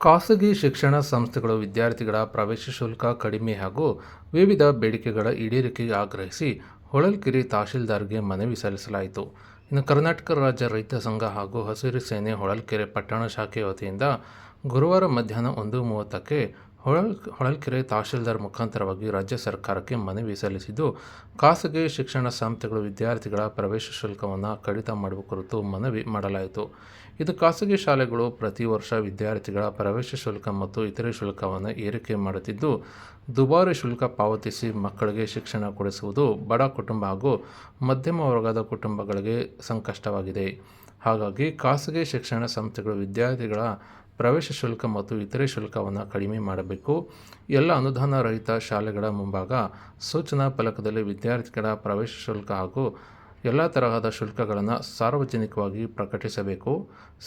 ಖಾಸಗಿ ಶಿಕ್ಷಣ ಸಂಸ್ಥೆಗಳು ವಿದ್ಯಾರ್ಥಿಗಳ ಪ್ರವೇಶ ಶುಲ್ಕ ಕಡಿಮೆ ಹಾಗೂ ವಿವಿಧ ಬೇಡಿಕೆಗಳ ಈಡೇರಿಕೆಗೆ ಆಗ್ರಹಿಸಿ ಹೊಳಲ್ಕೆರೆ ತಹಶೀಲ್ದಾರ್ಗೆ ಮನವಿ ಸಲ್ಲಿಸಲಾಯಿತು. ಇನ್ನು ಕರ್ನಾಟಕ ರಾಜ್ಯ ರೈತ ಸಂಘ ಹಾಗೂ ಹಸಿರು ಸೇನೆ ಹೊಳಲ್ಕೆರೆ ಪಟ್ಟಣ ಶಾಖೆ ವತಿಯಿಂದ ಗುರುವಾರ ಮಧ್ಯಾಹ್ನ ಒಂದು ಮೂವತ್ತಕ್ಕೆ ಹೊಳಲ್, ಹೊಳಲ್ಕೆರೆ ತಹಶೀಲ್ದಾರ್ ಮುಖಾಂತರವಾಗಿ ರಾಜ್ಯ ಸರ್ಕಾರಕ್ಕೆ ಮನವಿ ಸಲ್ಲಿಸಿದ್ದು, ಖಾಸಗಿ ಶಿಕ್ಷಣ ಸಂಸ್ಥೆಗಳು ವಿದ್ಯಾರ್ಥಿಗಳ ಪ್ರವೇಶ ಶುಲ್ಕವನ್ನು ಕಡಿತ ಮಾಡುವ ಕುರಿತು ಮನವಿ ಮಾಡಲಾಯಿತು. ಇದು ಖಾಸಗಿ ಶಾಲೆಗಳು ಪ್ರತಿ ವರ್ಷ ವಿದ್ಯಾರ್ಥಿಗಳ ಪ್ರವೇಶ ಶುಲ್ಕ ಮತ್ತು ಇತರೆ ಶುಲ್ಕವನ್ನು ಏರಿಕೆ ಮಾಡುತ್ತಿದ್ದು, ದುಬಾರಿ ಶುಲ್ಕ ಪಾವತಿಸಿ ಮಕ್ಕಳಿಗೆ ಶಿಕ್ಷಣ ಕೊಡಿಸುವುದು ಬಡ ಕುಟುಂಬ ಹಾಗೂ ಮಧ್ಯಮ ವರ್ಗದ ಕುಟುಂಬಗಳಿಗೆ ಸಂಕಷ್ಟವಾಗಿದೆ. ಹಾಗಾಗಿ ಖಾಸಗಿ ಶಿಕ್ಷಣ ಸಂಸ್ಥೆಗಳು ವಿದ್ಯಾರ್ಥಿಗಳ ಪ್ರವೇಶ ಶುಲ್ಕ ಮತ್ತು ಇತರೆ ಶುಲ್ಕವನ್ನು ಕಡಿಮೆ ಮಾಡಬೇಕು. ಎಲ್ಲ ಅನುದಾನ ರಹಿತ ಶಾಲೆಗಳ ಮುಂಭಾಗ ಸೂಚನಾ ಫಲಕದಲ್ಲಿ ವಿದ್ಯಾರ್ಥಿಗಳ ಪ್ರವೇಶ ಶುಲ್ಕ ಹಾಗೂ ಎಲ್ಲ ತರಹದ ಶುಲ್ಕಗಳನ್ನು ಸಾರ್ವಜನಿಕವಾಗಿ ಪ್ರಕಟಿಸಬೇಕು.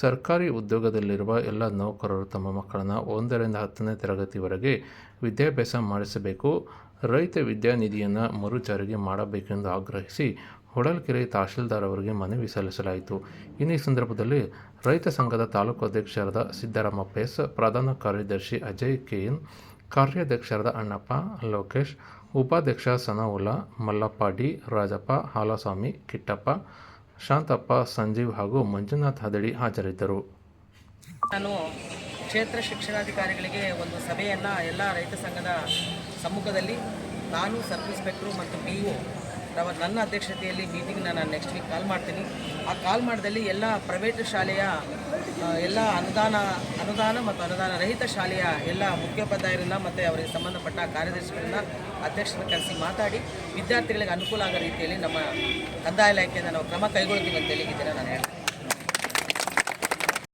ಸರ್ಕಾರಿ ಉದ್ಯೋಗದಲ್ಲಿರುವ ಎಲ್ಲ ನೌಕರರು ತಮ್ಮ ಮಕ್ಕಳನ್ನು ಒಂದರಿಂದ ಹತ್ತನೇ ತರಗತಿವರೆಗೆ ವಿದ್ಯಾಭ್ಯಾಸ ಮಾಡಿಸಬೇಕು. ರೈತ ವಿದ್ಯಾನಿಧಿಯನ್ನು ಮರು ಜಾರಿಗೆ ಮಾಡಬೇಕೆಂದು ಆಗ್ರಹಿಸಿ ಹೊಳಲ್ಕೆರೆ ತಹಶೀಲ್ದಾರ್ ಅವರಿಗೆ ಮನವಿ ಸಲ್ಲಿಸಲಾಯಿತು. ಇನ್ನು ಸಂದರ್ಭದಲ್ಲಿ ರೈತ ಸಂಘದ ತಾಲೂಕು ಅಧ್ಯಕ್ಷರಾದ ಸಿದ್ದರಾಮಪ್ಪ ಎಸ್, ಪ್ರಧಾನ ಕಾರ್ಯದರ್ಶಿ ಅಜಯ್ ಕೆಎನ್ ಕಾರ್ಯಾಧ್ಯಕ್ಷರಾದ ಅಣ್ಣಪ್ಪ ಲೋಕೇಶ್, ಉಪಾಧ್ಯಕ್ಷ ಸನಾವುಲ್ಲಾ ಮಲ್ಲಪ್ಪ ಡಿ ರಾಜಪ್ಪ, ಹಾಲಸ್ವಾಮಿ, ಕಿಟ್ಟಪ್ಪ, ಶಾಂತಪ್ಪ, ಸಂಜೀವ್ ಹಾಗೂ ಮಂಜುನಾಥ್ ಹದಡಿ ಹಾಜರಿದ್ದರು. ಕ್ಷೇತ್ರ ಶಿಕ್ಷಣಾಧಿಕಾರಿಗಳಿಗೆ ಒಂದು ಸಭೆಯನ್ನು ಎಲ್ಲ ರೈತ ಸಂಘದ ಸಮ್ಮುಖದಲ್ಲಿ ನಾನು ಸಬ್ ಇನ್ಸ್ಪೆಕ್ಟ್ರು ಮತ್ತು ಪಿ ಒ ನನ್ನ ಅಧ್ಯಕ್ಷತೆಯಲ್ಲಿ ಮೀಟಿಂಗ್ನ ನಾನು ನೆಕ್ಸ್ಟ್ ವೀಕ್ ಕಾಲ್ ಮಾಡ್ತೀನಿ. ಆ ಕಾಲ್ ಮಾಡಿದಲ್ಲಿ ಎಲ್ಲ ಪ್ರೈವೇಟ್ ಶಾಲೆಯ ಎಲ್ಲ ಅನುದಾನ ಅನುದಾನ ಮತ್ತು ಅನುದಾನ ರಹಿತ ಶಾಲೆಯ ಎಲ್ಲ ಮುಖ್ಯೋಪಾಧ್ಯಾಯರನ್ನ ಮತ್ತು ಅವರಿಗೆ ಸಂಬಂಧಪಟ್ಟ ಕಾರ್ಯದರ್ಶಿಗಳನ್ನ ಅಧ್ಯಕ್ಷರನ್ನ ಕರೆಸಿ ಮಾತಾಡಿ, ವಿದ್ಯಾರ್ಥಿಗಳಿಗೆ ಅನುಕೂಲ ಆಗೋ ರೀತಿಯಲ್ಲಿ ನಮ್ಮ ಕಂದಾಯ ಇಲಾಖೆಯಿಂದ ನಾವು ಕ್ರಮ ಕೈಗೊಳ್ತೀವಿ ಅಂತ ಇದನ್ನು ನಾನು ಹೇಳ್ತೀನಿ.